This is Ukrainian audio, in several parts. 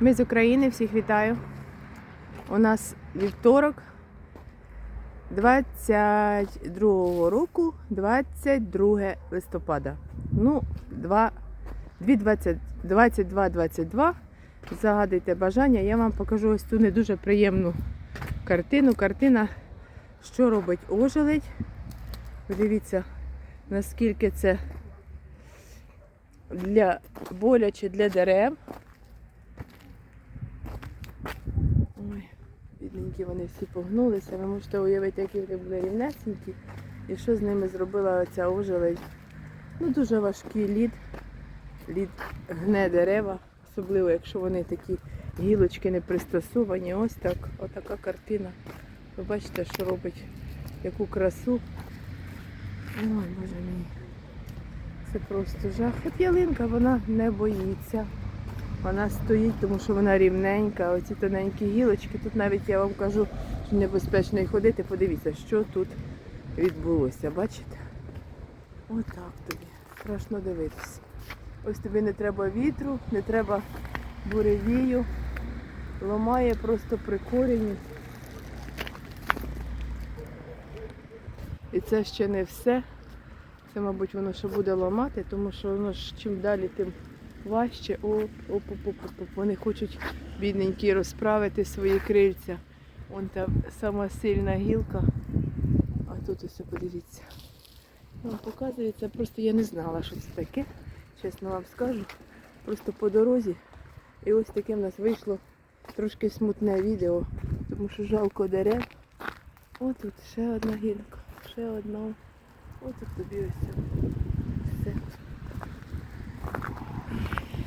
Ми з України, всіх вітаю. У нас вівторок 22 року, 22 листопада. Ну, 22-22. Загадуйте бажання, я вам покажу ось цю не дуже приємну картину. Картина, що робить ожеледь. Подивіться, наскільки це для боляче для дерев. Ой, бідненькі вони всі погнулися. Ви можете уявити, які вони були рівнесенькі. І що з ними зробила оця ожеледь. Ну, дуже важкий лід. Лід гне дерева, особливо, якщо вони такі гілочки не пристосовані. Ось так, отака картина. Ви бачите, що робить яку красу. Ой, боже мій. Це просто жах. От ялинка, вона не боїться. Вона стоїть, тому що вона рівненька. Оці тоненькі гілочки. Тут навіть я вам кажу, що небезпечно й ходити. Подивіться, що тут відбулося. Бачите? Отак тобі. Страшно дивитися. Ось тобі не треба вітру, не треба буревію. Ломає просто при корені. І це ще не все. Це, мабуть, воно ще буде ламати, тому що воно ж чим далі, тим важче. Оп, оп, оп, оп, оп. Вони хочуть бідненькі розправити свої крильця. Вон там сама сильна гілка. А тут ось подивіться. Вам показується, просто я не знала, що це таке. Чесно вам скажу. Просто по дорозі. І ось таке в нас вийшло трошки смутне відео, тому що жалко дерев. Ось тут ще одна гілка, ще одна. Ось тут тобі ось все.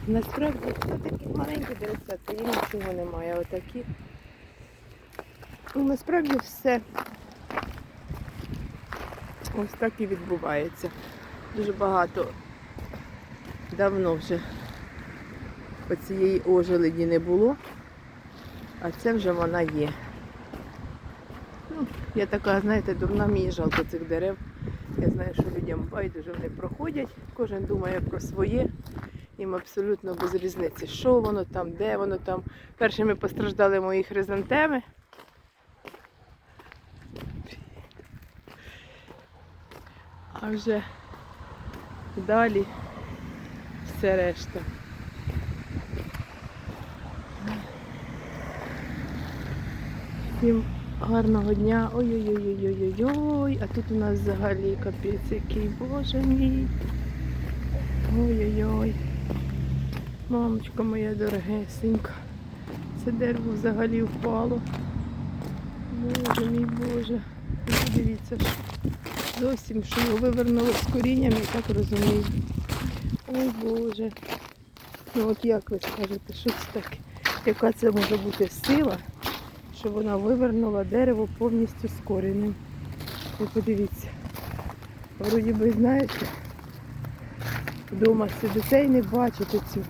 Насправді це такі маленькі деревця, є нічого немає. Отакі. Ну, насправді все ось так і відбувається. Дуже багато давно вже оцієї ожеледі не було, а це вже вона є. Ну, я така, знаєте, дурна, мені жалко цих дерев. Я знаю, що людям байдуже вони проходять, кожен думає про своє. Їм абсолютно без різниці, що воно там, де воно там. Першими постраждали мої хризантеми. А вже далі все решта. Всім гарного дня. Ой-ой-ой-ой-ой-ой. А тут у нас взагалі капець який, боже мій. Ой-ой-ой. Мамочка моя дорогесенька. Це дерево взагалі впало. Боже мій Боже. Що зовсім що його вивернуло з корінням, я так розумію. Ой Боже. Ну от як ви скажете, що це таке? Яка це може бути сила, що вона вивернула дерево повністю з коренем. Ви подивіться. Вроді би, знаєте, вдома сидите і не бачите цього.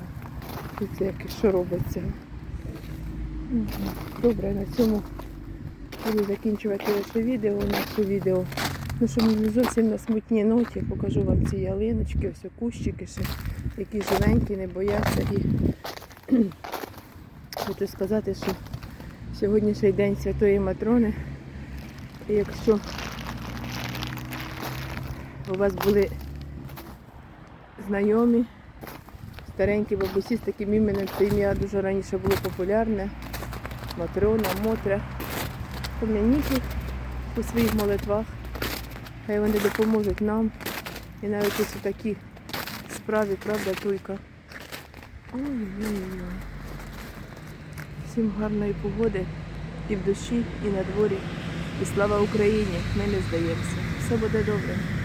Дивіться, яке що робиться. Добре, на цьому буду закінчувати це відео, наше відео. Ну, що не зовсім на смутній ноті, покажу вам ці ялиночки, ось кущики ще, які живенькі, не бояться. І хочу сказати, що сьогоднішній день Святої Матрони. І якщо у вас були знайомі, старенькі бабусі з таким іменем, це ім'я дуже раніше було популярне. Матрона, Мотря. Пом'яніть їх у своїх молитвах. Хай вони допоможуть нам. І навіть ось у такій справі, правда, туйка. Ой-ой-ой. Всім гарної погоди і в душі, і на дворі. І слава Україні! Ми не здаємося. Все буде добре.